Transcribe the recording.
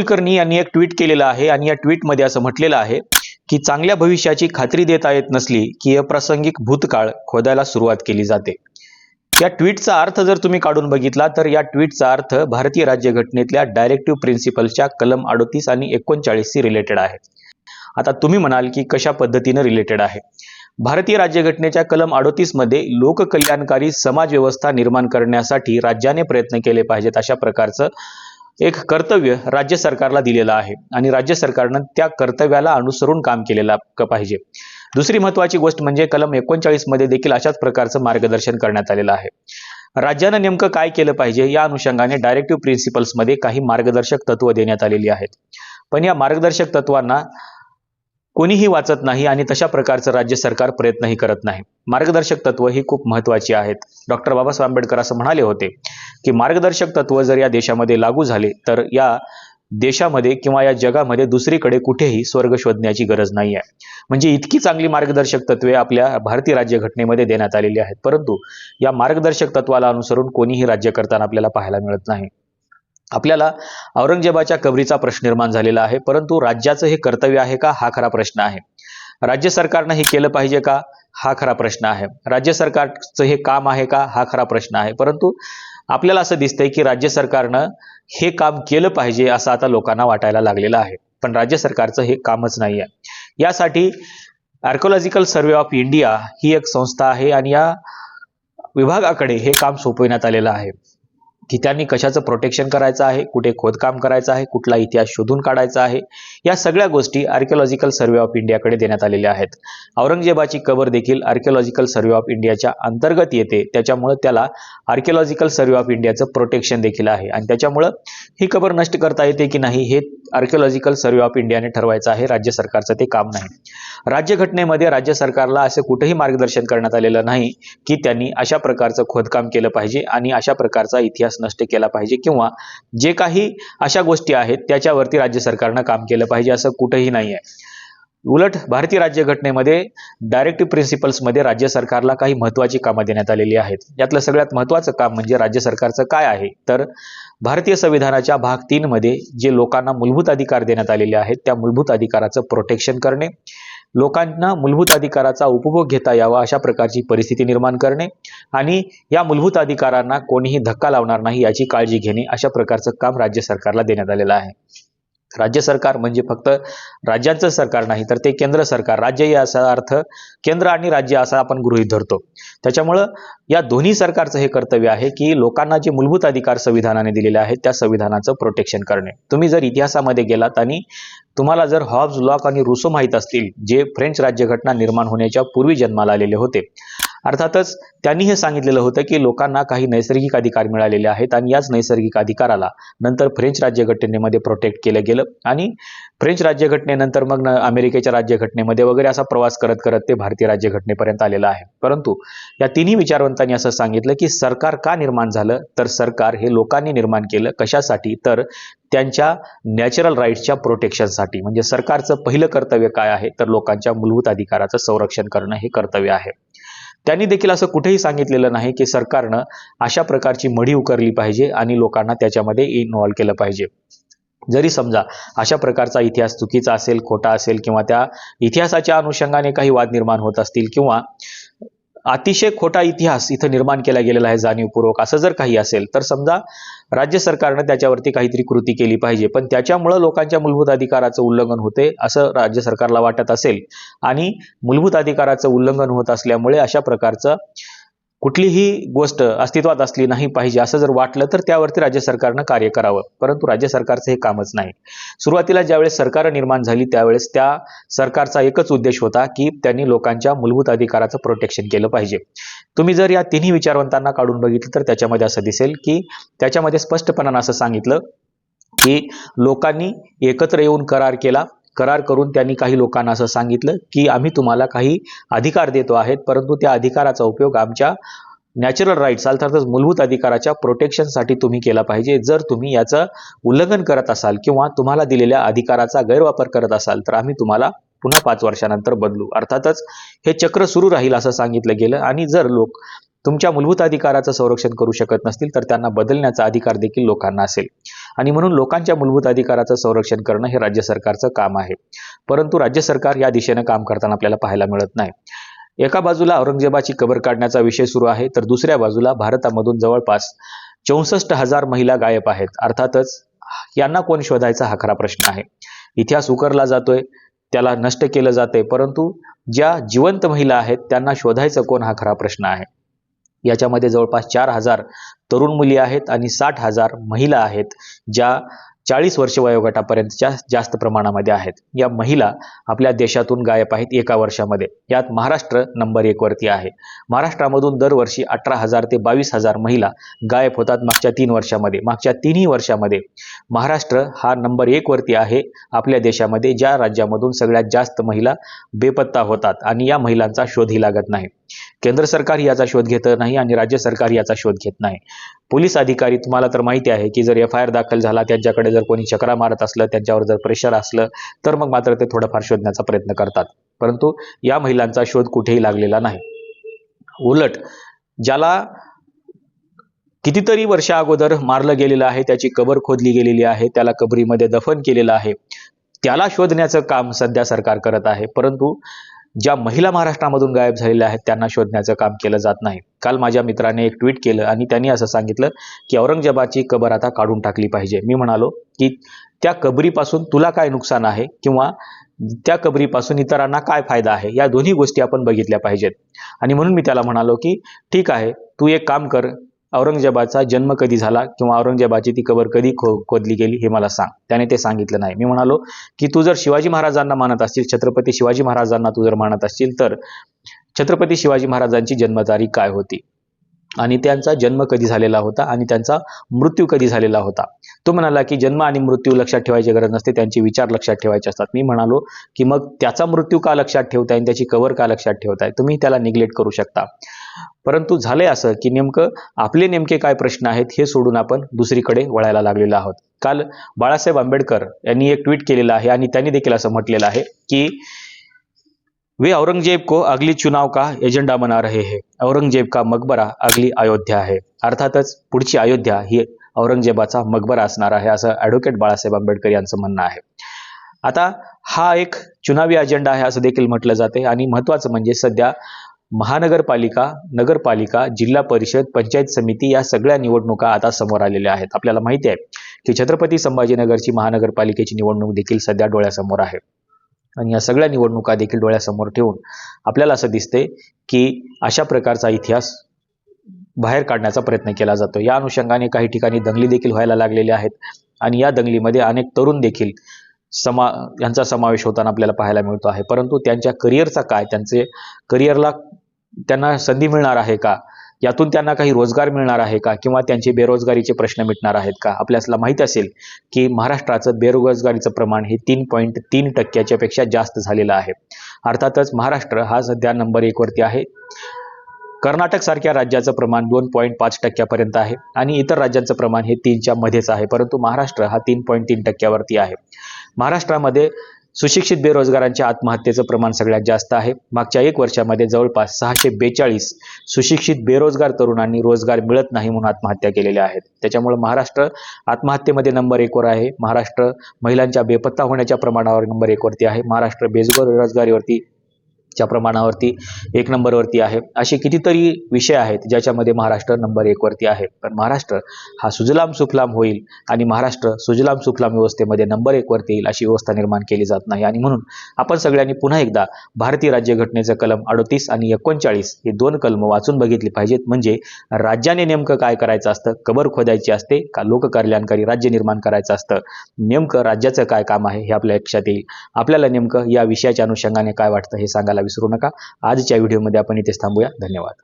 कुलकर्णी यांनी एक ट्विट केलेलं आहे आणि या ट्विटमध्ये असं म्हटलेलं आहे की चांगल्या भविष्याची खात्री देता येत नसली की अप्रासंगिक भूतकाळ खोदायला सुरुवात केली जाते. या ट्विटचा अर्थ जर तुम्ही काढून बघितला तर या ट्विटचा अर्थ भारतीय राज्यघटनेतल्या डायरेक्टिव्ह प्रिन्सिपलच्या कलम अडोतीस आणि एकोणचाळीसशी रिलेटेड आहे आता तुम्ही म्हणाल की कशा पद्धतीनं रिलेटेड आहे? भारतीय राज्यघटनेच्या कलम अडोतीसमध्ये लोककल्याणकारी समाज व्यवस्था निर्माण करण्यासाठी राज्याने प्रयत्न केले पाहिजेत अशा प्रकारचं एक कर्तव्य राज्य सरकारला दिलेलं आहे आणि राज्य सरकारनं त्या कर्तव्याला अनुसरून काम केलेलं का पाहिजे. दुसरी महत्वाची गोष्ट म्हणजे कलम एकोणचाळीसमध्ये देखील अशाच प्रकारचं मार्गदर्शन करण्यात आलेलं आहे. राज्यानं नेमकं काय केलं पाहिजे या अनुषंगाने डायरेक्टिव्ह प्रिन्सिपल्समध्ये काही मार्गदर्शक तत्व देण्यात आलेली आहेत. पण या मार्गदर्शक तत्वांना कोणीही वाचत नाही आणि तशा प्रकारचं राज्य सरकार प्रयत्नही करत नाही. मार्गदर्शक तत्व ही खूप महत्वाची आहेत. डॉक्टर बाबासाहेब आंबेडकर असं म्हणाले होते की मार्गदर्शक तत्व जर या देशामध्ये लागू झाले तर या देशामध्ये किंवा या जगामध्ये दुसरीकडे कुठेही स्वर्ग शोधण्याची गरज नाही आहे. म्हणजे इतकी चांगली मार्गदर्शक तत्वे आपल्या भारतीय राज्यघटनेमध्ये देण्यात आलेली आहेत. परंतु या मार्गदर्शक तत्वाला अनुसरून कोणीही राज्य करताना आपल्याला पाहायला मिळत नाही. आपल्याला औरंगजेबाच्या कबरीचा प्रश्न निर्माण झालेला आहे परंतु राज्याचं हे कर्तव्य आहे का? हा खरा प्रश्न आहे. राज्य सरकारनं हे केलं पाहिजे का? हा खरा प्रश्न आहे. राज्य सरकारचं हे काम आहे का? हा खरा प्रश्न आहे. परंतु आपल्याला असं दिसतंय की राज्य सरकारनं हे काम केलं पाहिजे असं आता लोकांना वाटायला लागलेलं आहे. पण राज्य सरकारचं हे कामच नाही आहे यासाठी आर्कोलॉजिकल सर्वे ऑफ इंडिया ही एक संस्था आहे आणि या विभागाकडे हे काम सोपविण्यात आलेलं आहे. की त्यांनी कशाचं प्रोटेक्शन करायचं आहे कुठे खोदकाम करायचं आहे कुठला इतिहास शोधून काढायचा आहे या सगळ्या गोष्टी आर्किओलॉजिकल सर्वे ऑफ इंडियाकडे देण्यात आलेल्या आहेत. औरंगजेबाची कबर देखील आर्किओलॉजिकल सर्वे ऑफ इंडियाच्या अंतर्गत येते. त्याच्यामुळं त्याला आर्किओलॉजिकल सर्वे ऑफ इंडियाचं प्रोटेक्शन देखील आहे. आणि त्याच्यामुळं ही कबर नष्ट करता येते की नाही हे आर्किओलॉजिकल सर्वे ऑफ इंडियाने ठरवायचं आहे. राज्य सरकारचं ते काम नाही. राज्यघटनेमध्ये राज्य सरकारला असं कुठेही मार्गदर्शन करण्यात आलेलं नाही की त्यांनी अशा प्रकारचं खोदकाम केलं पाहिजे आणि अशा प्रकारचा इतिहास नष्ट केला पाहिजे किंवा जे काही अशा गोष्टी आहेत त्याच्यावरती राज्य सरकारनं काम केलं पाहिजे असं कुठेही नाही आहे उलट भारतीय राज्यघटनेमध्ये डायरेक्टिव्ह प्रिन्सिपल्समध्ये राज्य सरकारला काही महत्त्वाची कामं देण्यात आलेली आहेत. यातलं सगळ्यात महत्त्वाचं काम म्हणजे राज्य सरकारचं काय आहे? तर भारतीय संविधानाच्या भाग तीन मध्ये जे लोकांना मूलभूत अधिकार देण्यात आलेले आहेत त्या मूलभूत अधिकाराचं प्रोटेक्शन करणे लोकांना मूलभूत अधिकाराचा उपभोग घेता यावा अशा प्रकारची परिस्थिती निर्माण करणे आणि या मूलभूत अधिकारांना कोणीही धक्का लावणार नाही याची काळजी घेणे अशा प्रकारचं काम राज्य सरकारला देण्यात आलेलं आहे. राज्य सरकार म्हणजे फक्त राज्यांचं सरकार नाही तर ते केंद्र सरकार. राज्य याचा अर्थ केंद्र आणि राज्य असा आपण गृहीत धरतो. त्याच्यामुळं या दोन्ही सरकारचं हे कर्तव्य आहे की लोकांना जे मूलभूत अधिकार संविधानाने दिलेले आहेत त्या संविधानाचं प्रोटेक्शन करणे. तुम्ही जर इतिहासामध्ये गेलात आणि तुम्हाला जर हॉब्स लॉक आणि रुसो माहीत असतील जे फ्रेंच राज्यघटना निर्माण होण्याच्या पूर्वी जन्माला आलेले होते अर्थातच त्यांनी हे सांगितलेलं होतं की लोकांना काही नैसर्गिक अधिकार मिळालेले आहेत आणि याच नैसर्गिक अधिकाराला नंतर फ्रेंच राज्यघटनेमध्ये प्रोटेक्ट केलं गेलं. आणि फ्रेंच राज्यघटनेनंतर मग अमेरिकेच्या राज्यघटनेमध्ये वगैरे असा प्रवास करत करत ते भारतीय राज्यघटनेपर्यंत आलेलं आहे. परंतु या तिन्ही विचारवंतांनी असं सांगितलं की सरकार का निर्माण झालं? तर सरकार हे लोकांनी निर्माण केलं. कशासाठी? तर त्यांच्या नॅचरल राईट्सच्या प्रोटेक्शनसाठी म्हणजे सरकारचं पहिलं कर्तव्य काय आहे? तर लोकांच्या मूलभूत अधिकाराचं संरक्षण करणं हे कर्तव्य आहे. त्यांनी देखील असं कुठेही सांगितलेलं नाही की सरकारनं अशा प्रकारची मढी उकरली पाहिजे आणि लोकांना त्याच्यामध्ये इन्व्हॉल्व केलं पाहिजे. जरी समजा अशा प्रकारचा इतिहास चुकीचा असेल खोटा असेल किंवा त्या इतिहासाच्या अनुषंगाने काही वाद निर्माण होत असतील किंवा अतिशय खोटा इतिहास इथं निर्माण केला गेलेला आहे जाणीवपूर्वक. असं जर काही असेल तर समजा राज्य सरकारनं त्याच्यावरती काहीतरी कृती केली पाहिजे पण त्याच्यामुळं लोकांच्या मूलभूत अधिकाराचं उल्लंघन होते असं राज्य सरकारला वाटत असेल. आणि मूलभूत अधिकाराचं उल्लंघन होत असल्यामुळे अशा प्रकारचं कुठलीही गोष्ट अस्तित्वात असली नाही पाहिजे असं जर वाटलं तर त्यावरती राज्य सरकारनं कार्य करावं. परंतु राज्य सरकारचं हे कामच नाही. सुरुवातीला ज्यावेळेस सरकार निर्माण झाली त्यावेळेस त्या सरकारचा एकच उद्देश होता की त्यांनी लोकांच्या मूलभूत अधिकाराचं प्रोटेक्शन केलं पाहिजे. तुम्ही जर या तिन्ही विचारवंतांना काढून बघितलं तर त्याच्यामध्ये असं दिसेल की त्याच्यामध्ये स्पष्टपणानं असं सांगितलं की लोकांनी एकत्र येऊन करार केला करार करून त्यांनी काही लोकांना असं सांगितलं की आम्ही तुम्हाला काही अधिकार देतो आहेत परंतु त्या अधिकाराचा उपयोग आमच्या नॅचरल राईट्स अर्थातच मूलभूत अधिकाराच्या प्रोटेक्शनसाठी तुम्ही केला पाहिजे. जर तुम्ही याचं उल्लंघन करत असाल किंवा तुम्हाला दिलेल्या अधिकाराचा गैरवापर करत असाल तर आम्ही तुम्हाला पुन्हा पाच वर्षानंतर बदलू. अर्थातच हे चक्र सुरू राहील असं सांगितलं गेलं. आणि जर लोक तुमच्या मूलभूत अधिकाराचं संरक्षण करू शकत नसतील तर त्यांना बदलण्याचा अधिकार देखील लोकांना असेल. आणि म्हणून लोकांच्या मूलभूत अधिकाराचं संरक्षण करणं हे राज्य सरकारचं काम आहे. परंतु राज्य सरकार या दिशेनं काम करताना आपल्याला पाहायला मिळत नाही. एका बाजूला औरंगजेबाची कबर काढण्याचा विषय सुरू आहे तर दुसऱ्या बाजूला भारतामधून जवळपास चौसष्ट हजार महिला गायब आहेत. अर्थातच यांना कोण शोधायचा हा खरा प्रश्न आहे? इतिहास उकरला जातोय त्याला नष्ट केलं जाते परंतु ज्या जिवंत महिला आहेत त्यांना शोधायचं कोण हा खरा प्रश्न आहे? याच्यामध्ये जवळपास चार हजार तरुण मुली आहेत आणि साठ हजार महिला आहेत ज्या चाळीस वर्ष वयोगटापर्यंतच्या जास्त प्रमाणामध्ये आहेत. या महिला आपल्या देशातून गायब आहेत एका वर्षामध्ये. यात महाराष्ट्र नंबर एकवरती आहे. महाराष्ट्रामधून दरवर्षी अठरा हजार ते बावीस हजार महिला गायब होतात मागच्या तीन वर्षामध्ये. मागच्या तिन्ही वर्षामध्ये महाराष्ट्र हा नंबर एकवरती आहे आपल्या देशामध्ये ज्या राज्यामधून सगळ्यात जास्त महिला बेपत्ता होतात आणि या महिलांचा शोधही लागत नाही. केंद्र सरकार याचा शोध घेत नाही आणि राज्य सरकार याचा शोध घेत नाही. पोलीस अधिकारी तुम्हाला तर माहिती आहे की जर एफ आय आर दाखल झाला त्यांच्याकडे जर कोणी चक्रा मारत असलं त्यांच्यावर जर प्रेशर असलं तर मग मात्र ते थोडंफार शोधण्याचा प्रयत्न करतात. परंतु या महिलांचा शोध कुठेही लागलेला नाही. उलट ज्याला कितीतरी वर्षा अगोदर मारलं गेलेलं आहे त्याची कबर खोदली गेलेली आहे त्याला कबरीमध्ये दफन केलेलं आहे त्याला शोधण्याचं काम सध्या सरकार करत आहे परंतु ज्या महिला महाराष्ट्रामधून गायब झालेल्या आहेत त्यांना शोधण्याचं काम केलं जात नाही. काल माझ्या मित्राने एक ट्विट केलं आणि त्यांनी असं सांगितलं की औरंगजेबाची कबर आता काढून टाकली पाहिजे. मी म्हणालो की त्या कबरीपासून तुला काय नुकसान आहे किंवा त्या कबरीपासून इतरांना काय फायदा आहे? या दोन्ही गोष्टी आपण बघितल्या पाहिजेत. आणि म्हणून मी त्याला म्हणालो की ठीक आहे तू एक काम कर औरंगजेबाचा जन्म कधी झाला किंवा औरंगजेबाची ती कबर कधी खो खोदली गेली हे मला सांग. त्याने ते सांगितलं नाही. मी म्हणालो की तू जर शिवाजी महाराजांना मानत असशील छत्रपती शिवाजी महाराजांना तू जर मानत असशील तर छत्रपती शिवाजी महाराजांची जन्मतारीख काय होती? आणि त्यांचा जन्म कधी झालेला होता? आणि त्यांचा मृत्यू कधी झालेला होता? तो म्हणाला की जन्म आणि मृत्यू लक्षात ठेवायची गरज नसते त्यांचे विचार लक्षात ठेवायचे असतात. मी म्हणालो की मग त्याचा मृत्यू का लक्षात ठेवताय आणि त्याची कवर का लक्षात ठेवताय? तुम्ही त्याला निग्लेक्ट करू शकता. परंतु झालंय असं की नेमकं आपले नेमके काय प्रश्न आहेत हे सोडून आपण दुसरीकडे वळायला लागलेलो आहोत. काल बाळासाहेब आंबेडकर यांनी एक ट्विट केलेलं आहे आणि त्यांनी देखील असं म्हटलेलं आहे की वे औरंगजेब को अगली चुनाव का एजेंडा बना रहे है? औरंगजेब का मकबरा अगली अयोध्या आहे अर्थातच पुढची अयोध्या ही औरंगजेबाचा मकबरा असणार आहे असं ॲडव्होकेट बाळासाहेब आंबेडकर यांचं म्हणणं आहे. आता हा एक चुनावी अजेंडा आहे असं देखील म्हटलं जाते. आणि महत्त्वाचं म्हणजे सध्या महानगरपालिका नगरपालिका जिल्हा परिषद पंचायत समिती या सगळ्या निवडणुका आता समोर आलेल्या आहेत. आपल्याला माहिती आहे की छत्रपती संभाजीनगरची महानगरपालिकेची निवडणूक देखील सध्या डोळ्यासमोर आहे. आणि या सगळ्या निवडणुका देखील डोळ्यासमोर ठेवून आपल्याला असं दिसते की अशा प्रकारचा इतिहास बाहेर काढण्याचा प्रयत्न केला जातो. या अनुषंगाने काही ठिकाणी दंगली देखील व्हायला लागलेल्या आहेत आणि या दंगलीमध्ये अनेक तरुण देखील समा यांचा समावेश होताना आपल्याला पाहायला मिळतो आहे. परंतु त्यांच्या करिअरचा काय? त्यांचे करिअरला त्यांना संधी मिळणार आहे का? यातून त्यांना काही रोजगार मिळणार आहे का? किंवा त्यांचे बेरोजगारीचे प्रश्न मिटणार आहेत का? आपल्याला माहीत असेल की महाराष्ट्राचं बेरोजगारीचं प्रमाण हे तीन पॉईंट तीन टक्क्याच्या पेक्षा जास्त झालेलं आहे. अर्थातच महाराष्ट्र हा सध्या नंबर एकवरती आहे. कर्नाटक सारख्या राज्याचं प्रमाण दोन पॉईंट पाच टक्क्यापर्यंत आहे आणि इतर राज्यांचं प्रमाण हे तीनच्या मध्येच आहे परंतु महाराष्ट्र हा तीन पॉईंट तीन टक्क्यावरती आहे. महाराष्ट्रामध्ये सुशिक्षित बेरोजगारांच्या आत्महत्येचं प्रमाण सगळ्यात जास्त आहे. मागच्या एक वर्षामध्ये जवळपास सहाशे बेचाळीस सुशिक्षित बेरोजगार तरुणांनी रोजगार मिळत नाही म्हणून आत्महत्या केलेल्या आहेत. त्याच्यामुळे महाराष्ट्र आत्महत्येमध्ये नंबर एकवर आहे. महाराष्ट्र महिलांच्या बेपत्ता होण्याच्या प्रमाणावर नंबर एकवरती आहे. महाराष्ट्र बेरोजगारीवरती च्या प्रमाणावरती एक नंबरवरती आहे. असे कितीतरी विषय आहेत ज्याच्यामध्ये महाराष्ट्र नंबर एकवरती आहे. पण महाराष्ट्र हा सुजलाम सुफलाम होईल आणि महाराष्ट्र सुजलाम सुफलाम व्यवस्थेमध्ये नंबर एकवरती येईल अशी व्यवस्था निर्माण केली जात नाही. आणि म्हणून आपण सगळ्यांनी पुन्हा एकदा भारतीय राज्यघटनेचं कलम अडोतीस आणि एकोणचाळीस हे दोन कलम वाचून बघितली पाहिजेत. म्हणजे राज्याने नेमकं काय करायचं असतं? कबर खोदायची असते का लोककल्याणकारी राज्य निर्माण करायचं असतं? नेमकं राज्याचं काय काम आहे हे आपल्या लक्षात येईल. आपल्याला नेमकं या विषयाच्या अनुषंगाने काय वाटतं हे सांगायला विसरू नका. आजच्या व्हिडिओमध्ये आपण इथेच थांबूया. धन्यवाद.